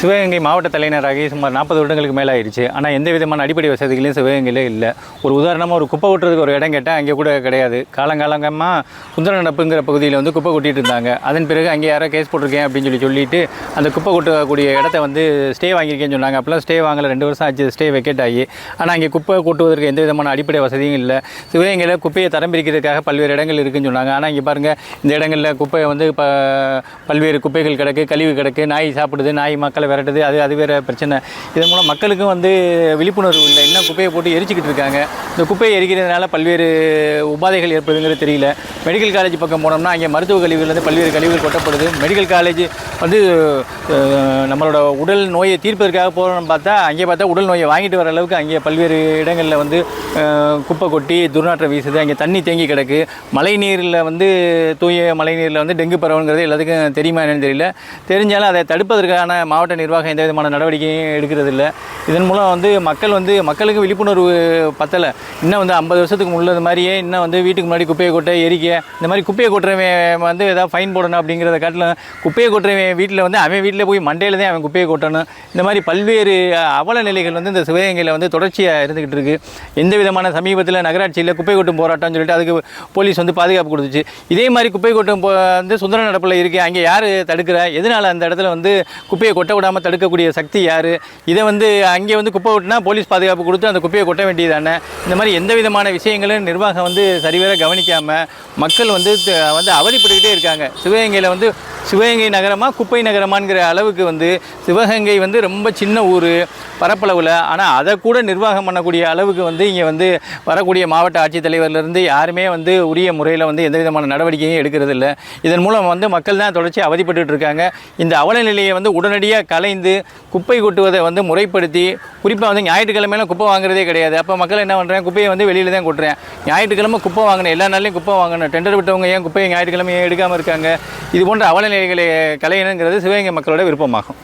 சிவகங்கை மாவட்ட தலைநகராகி சுமார் நாற்பது வருடங்களுக்கு மேலே ஆயிடுச்சு ஆனால் எந்த விதமான அடிப்படை வசதிகளும் சிவகங்கையில் இல்லை. ஒரு உதாரணமாக ஒரு குப்பை கொட்டுறதுக்கு ஒரு இடம் கேட்டால் அங்கே கூட கிடையாது. காலங்காலங்கமாக சுந்தர நடப்புங்கிற பகுதியில் வந்து குப்பை கொட்டிகிட்டு இருந்தாங்க. அதன் பிறகு அங்கே யாரோ கேஸ் போட்டிருக்கேன் அப்படின்னு சொல்லி சொல்லிட்டு அந்த குப்பை கொட்டக்கூடிய இடத்த வந்து ஸ்டே வாங்கியிருக்கேன்னு சொன்னாங்க. அப்போலாம் ஸ்டே வாங்கல. ரெண்டு வருஷம் ஆச்சு ஸ்டே வெக்கேட் ஆகி. ஆனால் அங்கே குப்பை கொட்டுவதற்கு எந்த விதமான அடிப்படை வசதியும் இல்லை. சிவகங்கையில் குப்பையை தரம் பிரிக்கிறதுக்காக பல்வேறு இடங்கள் இருக்குதுன்னு சொன்னாங்க. ஆனால் இங்கே பாருங்கள் இந்த இடங்களில் குப்பையை வந்து இப்போ பல்வேறு குப்பைகள் கிடக்கு கழிவு கிடக்கு நாய் சாப்பிடுது நாய் மக்களை விரட்டுது அது அது வேறு பிரச்சனை. இதன் மூலம் மக்களுக்கும் வந்து விழிப்புணர்வு இல்லை. இன்னும் குப்பையை போட்டு எரிச்சிக்கிட்டு இருக்காங்க. இந்த குப்பையை எரிக்கிறதுனால பல்வேறு உபாதைகள் ஏற்படுதுங்கிறது தெரியல. மெடிக்கல் காலேஜ் பக்கம் போனோம்னா அங்கே மருத்துவ கழிவுலேருந்து பல்வேறு கழிவுகள் கொட்டப்படுது. மெடிக்கல் காலேஜ் வந்து நம்மளோட உடல் நோயை தீர்ப்பதற்காக போகிறோம்னு பார்த்தா அங்கே பார்த்தா உடல் நோயை வாங்கிட்டு வர அளவுக்கு அங்கே பல்வேறு இடங்களில் வந்து குப்பை கொட்டி துர்நாற்றம் வீசுது. அங்கே தண்ணி தேங்கி கிடக்கு. மழை நீரில் வந்து தூய மழை நீரில் வந்து டெங்கு பரவுங்கிறது எல்லாத்துக்கும் தெரியுமா என்னன்னு தெரியல. தெரிஞ்சாலும் அதை தடுப்பதற்கான மாவட்ட நிர்வாகம் எந்த விதமான நடவடிக்கையும் எடுக்கிறது இல்லை இதன் மூலம் வந்து மக்கள் வந்து மக்களுக்கு விழிப்புணர்வு பத்தலை. இன்னும் வந்து ஐம்பது வருஷத்துக்கு முள்ளது மாதிரியே இன்னும் வந்து வீட்டுக்கு முன்னாடி குப்பையை கொட்டை எரிக்க இந்த மாதிரி குப்பையை கொட்டுறவன் வந்து ஏதாவது ஃபைன் போடணும் அப்படிங்கிறத காட்டிலும் குப்பையை கொட்டுறவன் வீட்டில் வந்து அவன் வீட்டில் போய் மண்டையில் தான் அவன் குப்பையை கொட்டணும். இந்த மாதிரி பல்வேறு அவல நிலைகள் வந்து இந்த சிவகங்கையில் வந்து தொடர்ச்சியாக இருந்துக்கிட்டு இருக்குது எந்த விதமான சமீபத்தில் நகராட்சியில் குப்பை கொட்டும் போராட்டம்னு சொல்லிட்டு அதுக்கு போலீஸ் வந்து பாதுகாப்பு கொடுத்துச்சு. இதே மாதிரி குப்பை கொட்டும் வந்து சுந்தர நடப்பில் இருக்குது அங்கே யார் தடுக்கிறா? எதனால் அந்த இடத்துல வந்து குப்பையை கொட்ட விடாமல் தடுக்கக்கூடிய சக்தி யார்? இதை வந்து அங்கே வந்து குப்பை விட்டுனா போலீஸ் பாதுகாப்பு கொடுத்து அந்த குப்பையை கொட்ட வேண்டியதானே இந்த மாதிரி எந்த விதமான விஷயங்களும் நிர்வாகம் வந்து சரிவர கவனிக்காமல் மக்கள் வந்து வந்து அவதிப்பட்டுக்கிட்டே இருக்காங்க. சிவகங்கையில் வந்து சிவகங்கை நகரமாக குப்பை நகரமாங்கிற அளவுக்கு வந்து சிவகங்கை வந்து ரொம்ப சின்ன ஊர் பரப்பளவில். ஆனால் அதை கூட நிர்வாகம் பண்ணக்கூடிய அளவுக்கு வந்து இங்கே வந்து வரக்கூடிய மாவட்ட ஆட்சித்தலைவர்லேருந்து யாருமே வந்து உரிய முறையில் வந்து எந்த விதமான நடவடிக்கையும் எடுக்கிறது இல்லை இதன் மூலம் வந்து மக்கள் தான் தொடர்ச்சி அவதிப்பட்டுட்டு இருக்காங்க. இந்த அவல நிலையை வந்து உடனடியாக கலைந்து குப்பை கொட்டுவதை வந்து முறைப்படுத்தி குறிப்பாக வந்து ஞாயிற்றுக்கிழமையில குப்பை வாங்குறதே கிடையாது. அப்போ மக்கள் என்ன பண்ணுறேன் குப்பையை வந்து வெளியில் தான் கொட்டுறேன். ஞாயிற்றுக்கிழமை குப்பை வாங்கினேன் எல்லா நாள்லையும் குப்பை வாங்கினேன் டெண்டர் விட்டவங்க ஏன் குப்பையை ஞாயிற்றுக்கிழமை எடுக்காமல் இருக்காங்க? இது போன்ற அவலநிலைகளை கலையணுங்கிறது சிவகங்கை மக்களோட விருப்பமாகும்.